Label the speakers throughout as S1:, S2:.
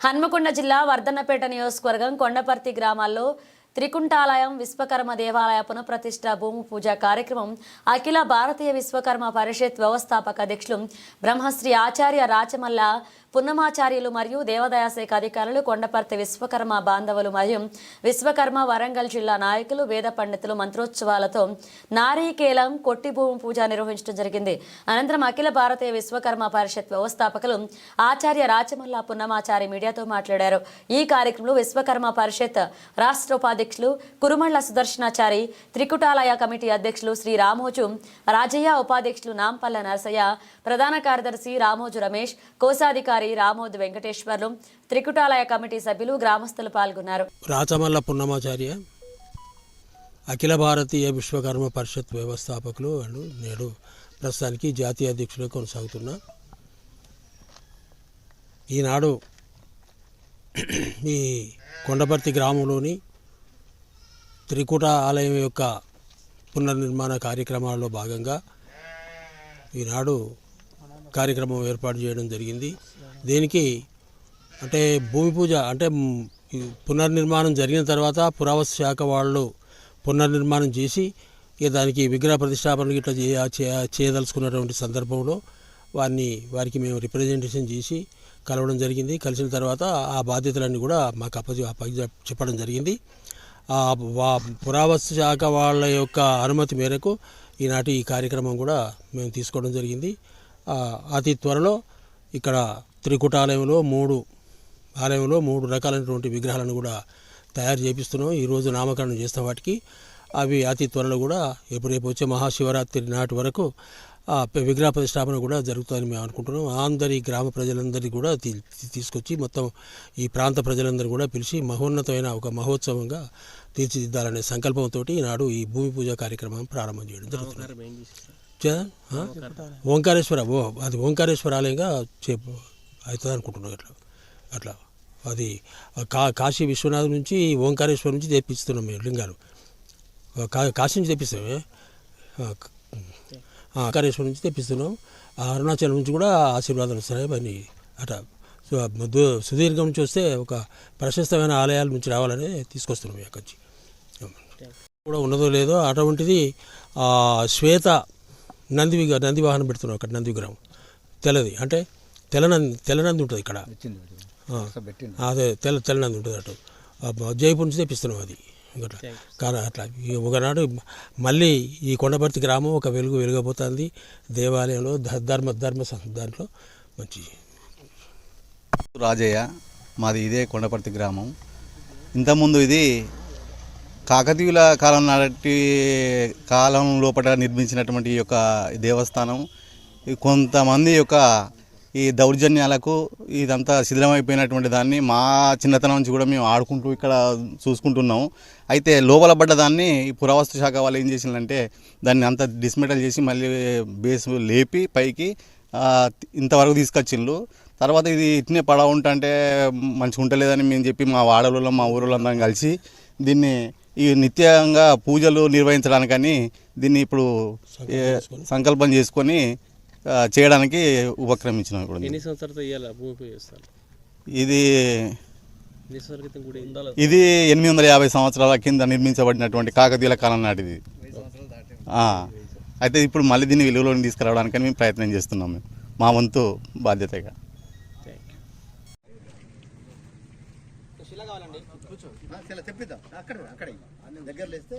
S1: హన్మకొండ జిల్లా వర్ధన్నపేట నియోజకవర్గం కొండపర్తి గ్రామాల్లో త్రికుంటాలయం విశ్వకర్మ దేవాలయ పునఃప్రతిష్ట భూమి పూజ కార్యక్రమం. అఖిల భారతీయ విశ్వకర్మ పరిషత్ వ్యవస్థాపక అధ్యక్షులు బ్రహ్మశ్రీ ఆచార్య రాచమల్ల పున్నమాచార్యులు మరియు దేవాదాయ శాఖ అధికారులు కొండపర్తి విశ్వకర్మ బాంధవులు మరియు విశ్వకర్మ వరంగల్ జిల్లా నాయకులు వేద పండితులు మంత్రోత్సవాలతో నారీకేలం కొట్టి భూమి పూజ నిర్వహించడం జరిగింది. అనంతరం అఖిల భారతీయ విశ్వకర్మ పరిషత్ వ్యవస్థాపకులు ఆచార్య రాచమల్ల పున్నమాచారి మీడియాతో మాట్లాడారు. ఈ కార్యక్రమంలో విశ్వకర్మ పరిషత్ రాష్ట్ర అధ్యక్షులు కురుమళ్ళ సుదర్శనాచారి త్రికుటాలయ కమిటీ అధ్యక్షులు శ్రీ రామోజు రాజయ్య ఉపాధ్యక్షులు నాంపల్ల నరసయ్య ప్రధాన కార్యదర్శి రామోజు రమేష్ కోశాధికారి రామోజు వెంకటేశ్వర్లు త్రికుటాలయ కమిటీ సభ్యులు గ్రామస్తులు పాల్గొన్నారు.
S2: రాచమల్ల పున్నమాచార్య అఖిల భారతీయ విశ్వకర్మ పరిషత్ వ్యవస్థాపకులు వాళ్ళు నేడు ప్రస్తుతానికి జాతీయ అధ్యక్షులుగా కొనసాగుతున్నా ఈనాడు ఈ కొండపర్తి గ్రామంలోని త్రికూట ఆలయం యొక్క పునర్నిర్మాణ కార్యక్రమాల్లో భాగంగా ఈనాడు కార్యక్రమం ఏర్పాటు చేయడం జరిగింది. దీనికి అంటే భూమి పూజ అంటే పునర్నిర్మాణం జరిగిన తర్వాత పురావస్తు శాఖ వాళ్ళు పునర్నిర్మాణం చేసి ఇక దానికి విగ్రహ ప్రతిష్టాపనలు ఇట్లా చేయదలుచుకున్నటువంటి సందర్భంలో వారిని వారికి మేము రిప్రజెంటేషన్ చేసి కలవడం జరిగింది. కలిసిన తర్వాత ఆ బాధ్యతలన్నీ కూడా మాకు అప్పచె చెప్పడం జరిగింది. పురావస్తు శాఖ వాళ్ళ యొక్క అనుమతి మేరకు ఈనాటి ఈ కార్యక్రమం కూడా మేము తీసుకోవడం జరిగింది. అతి త్వరలో ఇక్కడ త్రికుటాలయంలో మూడు ఆలయంలో మూడు రకాలైనటువంటి విగ్రహాలను కూడా తయారు చేపిస్తున్నాం. ఈరోజు నామకరణం చేస్తాం వాటికి. అవి అతి త్వరలో కూడా ఎప్పుడు రేపు వచ్చే మహాశివరాత్రి నాటి వరకు విగ్రహ ప్రతిష్టాపన కూడా జరుగుతుందని మేము అనుకుంటున్నాం. అందరి గ్రామ ప్రజలందరికీ కూడా తీసుకొచ్చి మొత్తం ఈ ప్రాంత ప్రజలందరూ కూడా పిలిచి మహోన్నతమైన ఒక మహోత్సవంగా తీర్చిదిద్దాలనే సంకల్పంతో ఈనాడు ఈ భూమి పూజ కార్యక్రమం ప్రారంభం చేయడం జరుగుతుంది? ఓంకారేశ్వర ఓ అది ఓంకారేశ్వర ఆలయంగా చే అవుతుంది అనుకుంటున్నాం అట్లా అట్లా. అది కా కాశీ విశ్వనాథ్ నుంచి ఓంకారేశ్వరం నుంచి తెప్పిస్తున్నాం మేము లింగాలు. కా కాశీ నుంచి తెప్పిస్తామే ఆ, క- ఆ, ఓంకారేశ్వరం నుంచి తెప్పిస్తున్నాం. అరుణాచలం నుంచి కూడా ఆశీర్వాదాలు వస్తున్నాయి. సో దు- సుదీర్ఘం నుంచి వస్తే ఒక ప్రశస్తమైన ఆలయాల నుంచి రావాలని తీసుకొస్తున్నాం ఇక్కడి నుంచి కూడా ఉన్నదో లేదో అటువంటిది శ్వేత నంది నంది వాహనం పెడుతున్నాం అక్కడ నంది విగ్రహం. తెల్లది. అంటే తెల్లనంది తెల్లనంది ఉంటుంది ఇక్కడ. అదే తెల్ల తెల్లనంది ఉంటుంది అటు. జైపూర్ నుంచి తెప్పిస్తున్నాం అది. కానీ అట్లా ఒకనాడు మళ్ళీ ఈ కొండపర్తి గ్రామం ఒక వెలుగు వెలుగబోతుంది. దేవాలయంలో ధర్మ ధర్మ దాంట్లో మంచి
S3: రాజయ్య మాది ఇదే కొండపర్తి గ్రామం. ఇంతకుముందు ఇది కాకతీయుల కాలం నాటి కాలం లోపల నిర్మించినటువంటి ఈ యొక్క దేవస్థానం. కొంతమంది యొక్క ఈ దౌర్జన్యాలకు ఇదంతా శిథిలమైపోయినటువంటి దాన్ని మా చిన్నతనం నుంచి కూడా మేము ఆడుకుంటూ ఇక్కడ చూసుకుంటున్నాం అయితే లోపల పడ్డ దాన్ని ఈ పురావస్తు శాఖ వాళ్ళు ఏం చేసిందంటే దాన్ని అంతా డిస్మెటల్ చేసి మళ్ళీ బేస్ లేపి పైకి ఇంతవరకు తీసుకొచ్చిండ్రు. తర్వాత ఇది ఇట్నే పడ ఉంటే మంచిగా ఉంటలేదని మేము చెప్పి మా వాడలలో మా ఊళ్ళందరం కలిసి దీన్ని ఈ నిత్యంగా పూజలు నిర్వహించడానికని దీన్ని ఇప్పుడు సంకల్పం చేసుకొని చేయడానికి ఉపక్రమించినాం ఇప్పుడు
S4: ఎన్ని సంవత్సరాలతో ఇవ్వాలి భూమి పూజ చేస్తారు?
S3: ఇది ఇది ఎనిమిది వందల యాభై సంవత్సరాల కింద నిర్మించబడినటువంటి కాకతీయుల కాలం నాటిది. ఆ, అయితే ఇప్పుడు మళ్ళీ దీన్ని విలువలోకి తీసుకురావడానికని మేము ప్రయత్నం చేస్తున్నాం మేము. మా వంతు బాధ్యతగా.
S5: తెప్పిద్దాం. అక్కడ అక్కడ. దగ్గర లేస్తే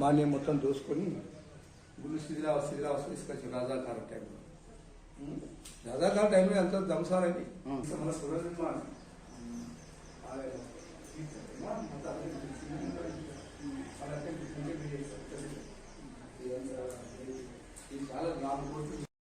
S6: మా
S7: నేను మొత్తం దోసుకొని గుళ్ళు శిథిలా శిథిలా తీసుకొచ్చి రాజాకారం టైంలో. రాజాకారం టైంలో ఎంత దంసాలండి మన పునర్నిర్మాణం.
S6: చాలా నాలుగు కోట్లు